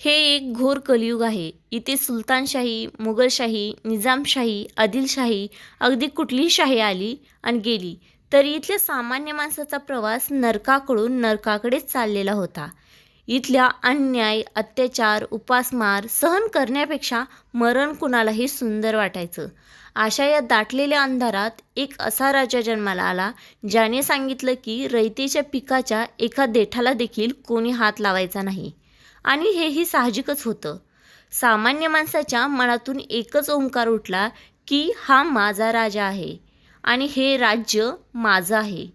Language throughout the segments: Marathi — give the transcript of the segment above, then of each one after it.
हे एक घोर कलियुग आहे. इथे सुलतानशाही मुघलशाही निजामशाही आदिलशाही अगदी कुठलीही शाही आली आणि गेली. तरी इथल्या सामान्य माणसाचा प्रवास नरकाकडून नरकाकडेच चाललेला होता. इथल्या अन्याय अत्याचार उपासमार सहन करण्यापेक्षा मरण कुणालाही सुंदर वाटायचं. अशा या दाटलेल्या अंधारात एक असा राजा जन्माला आला ज्याने सांगितलं की रयतेच्या पिकाच्या एका देठाला देखील कोणी हात लावायचा नाही. आणि हेही साहजिकच होतं. सामान्य माणसाच्या मनातून एकच ओंकार उठला की हा माझा राजा आहे आणि हे राज्य माझं आहे.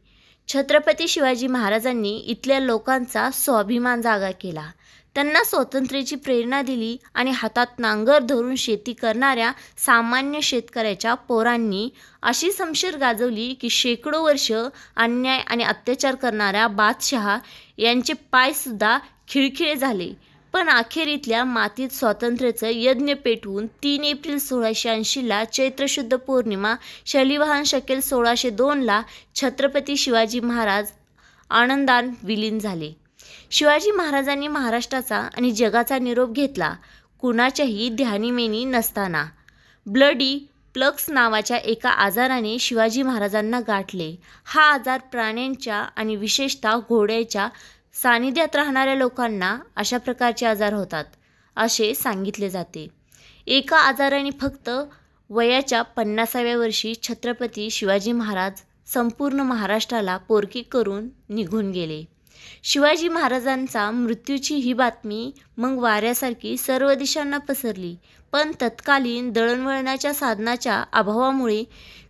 छत्रपती शिवाजी महाराजांनी इथल्या लोकांचा स्वाभिमान जागा केला. त्यांना स्वातंत्र्याची प्रेरणा दिली आणि हातात नांगर धरून शेती करणाऱ्या सामान्य शेतकऱ्याच्या पोरांनी अशी समशीर गाजवली की शेकडो वर्ष अन्याय आणि अत्याचार करणाऱ्या बादशहा यांचे पायसुद्धा खिळखिळे झाले. पण अखेरीतल्या मातीत स्वातंत्र्याचं यज्ञ पेटवून तीन एप्रिल सोळाशे ऐंशीला चैत्रशुद्ध पौर्णिमा शलिवाहन शकेल सोळाशे दोनला छत्रपती शिवाजी महाराज आनंदान विलीन झाले. शिवाजी महाराजांनी महाराष्ट्राचा आणि जगाचा निरोप घेतला. कुणाच्याही ध्यानीमेनी नसताना. ब्लडी प्लक्स नावाच्या एका आजाराने शिवाजी महाराजांना गाठले. हा आजार प्राण्यांच्या आणि विशेषतः घोड्याच्या सानिध्यात राहणाऱ्या लोकांना अशा प्रकारचे आजार होतात असे सांगितले जाते. एका आजाराने फक्त वयाच्या पन्नासाव्या वर्षी छत्रपती शिवाजी महाराज संपूर्ण महाराष्ट्राला पोरकी करून निघून गेले. शिवाजी महाराजांचा मृत्यूची ही बातमी मग वाऱ्यासारखी सर्व दिशांना पसरली पण तत्कालीन दळणवळणाच्या साधनाच्या अभावामुळे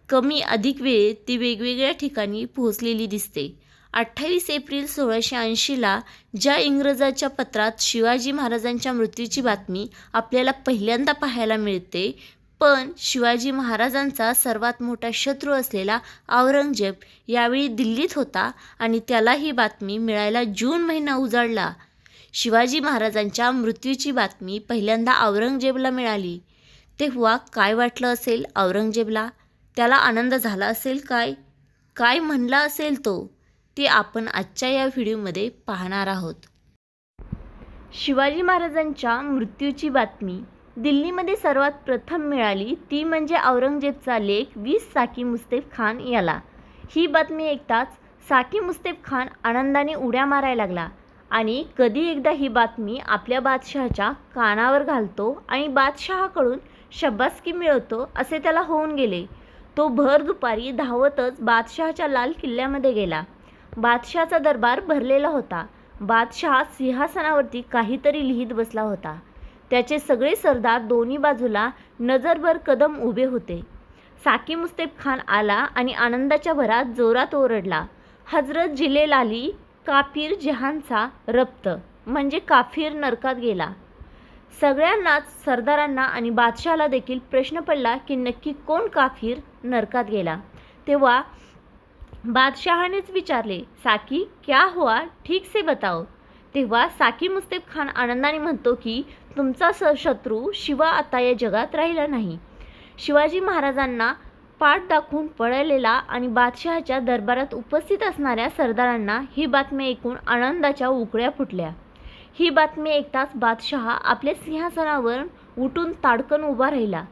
कमी अधिक वेळेत ती वेगवेगळ्या ठिकाणी पोहोचलेली दिसते. अठ्ठावीस एप्रिल सोळाशे ऐंशीला ज्या इंग्रजाच्या पत्रात शिवाजी महाराजांच्या मृत्यूची बातमी आपल्याला पहिल्यांदा पाहायला मिळते पण शिवाजी महाराजांचा सर्वात मोठा शत्रू असलेला औरंगजेब यावेळी दिल्लीत होता आणि त्याला ही बातमी मिळायला जून महिना उजाडला. शिवाजी महाराजांच्या मृत्यूची बातमी पहिल्यांदा औरंगजेबला मिळाली. तेव्हा काय वाटलं असेल औरंगजेबला? त्याला आनंद झाला असेल काय? काय म्हणला असेल तो? ते आपण आजच्या या व्हिडिओमध्ये पाहणार आहोत. शिवाजी महाराजांच्या मृत्यूची बातमी. दिल्लीमध्ये सर्वात प्रथम मिळाली ती म्हणजे औरंगजेबचा लेख वीस साकी मुस्तेफ खान याला. ही बातमी ऐकताच साकी मुस्तेफ खान आनंदाने उड्या मारायला लागला आणि कधी एकदा ही बातमी आपल्या बादशहाच्या कानावर घालतो आणि बादशहाकडून शब्बासकी मिळवतो असे त्याला होऊन गेले. तो भर दुपारी धावतच बादशहाच्या लाल किल्ल्यामध्ये गेला. बादशहाचा दरबार भरलेला होता. बादशहा सिंहासनावरती काहीतरी लिहित बसला होता. त्याचे सगळे सरदार दोन्ही बाजूला नजरभर कदम उभे होते. साकी मुस्तेफ खान आला आणि आनंदाच्या भरात जोरात ओरडला हजरत जिलेलाली काफीर जहानचा रप्त म्हणजे काफीर नरकात गेला. सगळ्यांनाच सरदारांना आणि बादशहाला देखील प्रश्न पडला की नक्की कोण काफीर नरकात गेला. तेव्हा बादशहानेच विचारले साकी क्या हुआ? ठीक से बताओ. तेव्हा साकी मुस्तेफ खान आनंदाने म्हणतो की तुमचा स शत्रू शिवा आता या जगात राहिला नाही. शिवाजी महाराजांना पाठ दाखवून पळलेला आणि बादशहाच्या दरबारात उपस्थित असणाऱ्या सरदारांना ही बातमी ऐकून आनंदाच्या उकळ्या फुटल्या. ही बातमी ऐकताच बादशहा आपल्या सिंहासनावर उठून ताडकन उभा राहिला.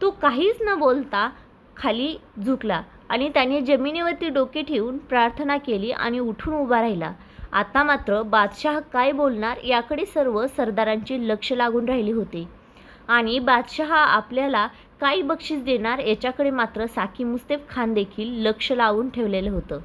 तो काहीच न बोलता खाली झुकला. आणि त्याने जमिनीवरती डोके ठेवून प्रार्थना केली आणि उठून उभा राहिला. आता मात्र बादशाह काय बोलणार याकडे सर्व सरदारांचे लक्ष लागून राहिले होते. आणि बादशहा आपल्याला काय बक्षीस देणार याच्याकडे मात्र साकी मुस्तेफ खान देखील लक्ष लावून ठेवलेलं होतं.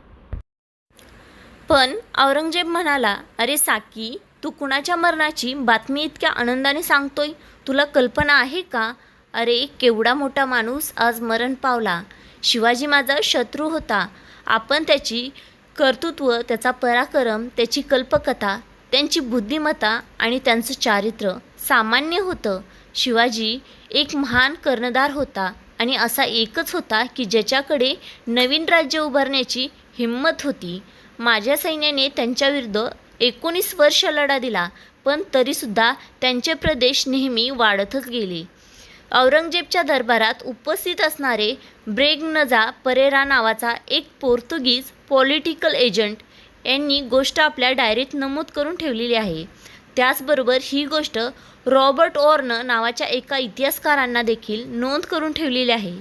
पण औरंगजेब म्हणाला अरे साकी तू कुणाच्या मरणाची बातमी इतक्या आनंदाने सांगतोय? तुला कल्पना आहे का? अरे केवढा मोठा माणूस आज मरण पावला. शिवाजी माझा शत्रू होता. आपण त्याची कर्तृत्व त्याचा पराक्रम त्याची कल्पकथा त्यांची बुद्धिमत्ता आणि त्यांचं चारित्र्य सामान्य होतं. शिवाजी एक महान कर्णधार होता आणि असा एकच होता की ज्याच्याकडे नवीन राज्य उभारण्याची हिंमत होती. माझ्या सैन्याने त्यांच्याविरुद्ध एकोणीस वर्ष लढा दिला पण तरीसुद्धा त्यांचे प्रदेश नेहमी वाढतच गेले. औरंगजेबच्या दरबारात उपस्थित असणारे ब्रेगनजा परेरा नावाचा एक पोर्तुगीज पॉलिटिकल एजंट यांनी गोष्ट आपल्या डायरीत नमूद करून ठेवलेली आहे. त्याचबरोबर ही गोष्ट रॉबर्ट ऑर्न नावाच्या एका इतिहासकारांना देखील नोंद करून ठेवलेली आहे.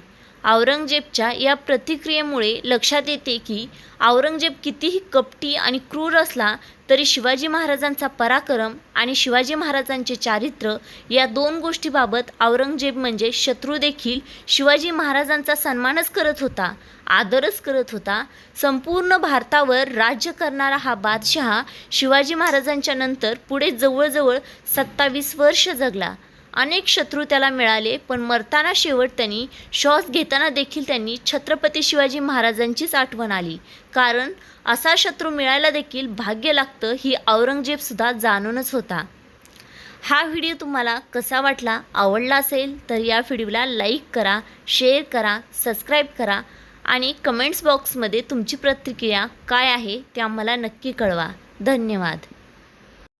औरंगजेबच्या या प्रतिक्रियेमुळे लक्षात येते की औरंगजेब कितीही कपटी आणि क्रूर असला तरी शिवाजी महाराजांचा पराक्रम आणि शिवाजी महाराजांचे चारित्र्य या दोन गोष्टीबाबत औरंगजेब म्हणजे शत्रू देखील शिवाजी महाराजांचा सन्मानच करत होता आदरच करत होता. संपूर्ण भारतावर राज्य करणारा हा बादशहा शिवाजी महाराजांच्या नंतर पुढे जवळजवळ सत्तावीस वर्ष जगला. अनेक शत्रू त्याला मिळाले पण मरताना शेवट त्यांनी श्वास घेताना देखील त्यांनी छत्रपती शिवाजी महाराजांचीच आठवण आली. कारण असा शत्रू मिळायला देखील भाग्य लागतं ही औरंगजेबसुद्धा जाणूनच होता. हा व्हिडिओ तुम्हाला कसा वाटला आवडला असेल तर या व्हिडिओला लाईक करा शेअर करा सबस्क्राईब करा आणि कमेंट्स बॉक्समध्ये तुमची प्रतिक्रिया काय आहे ते आम्हाला नक्की कळवा. धन्यवाद.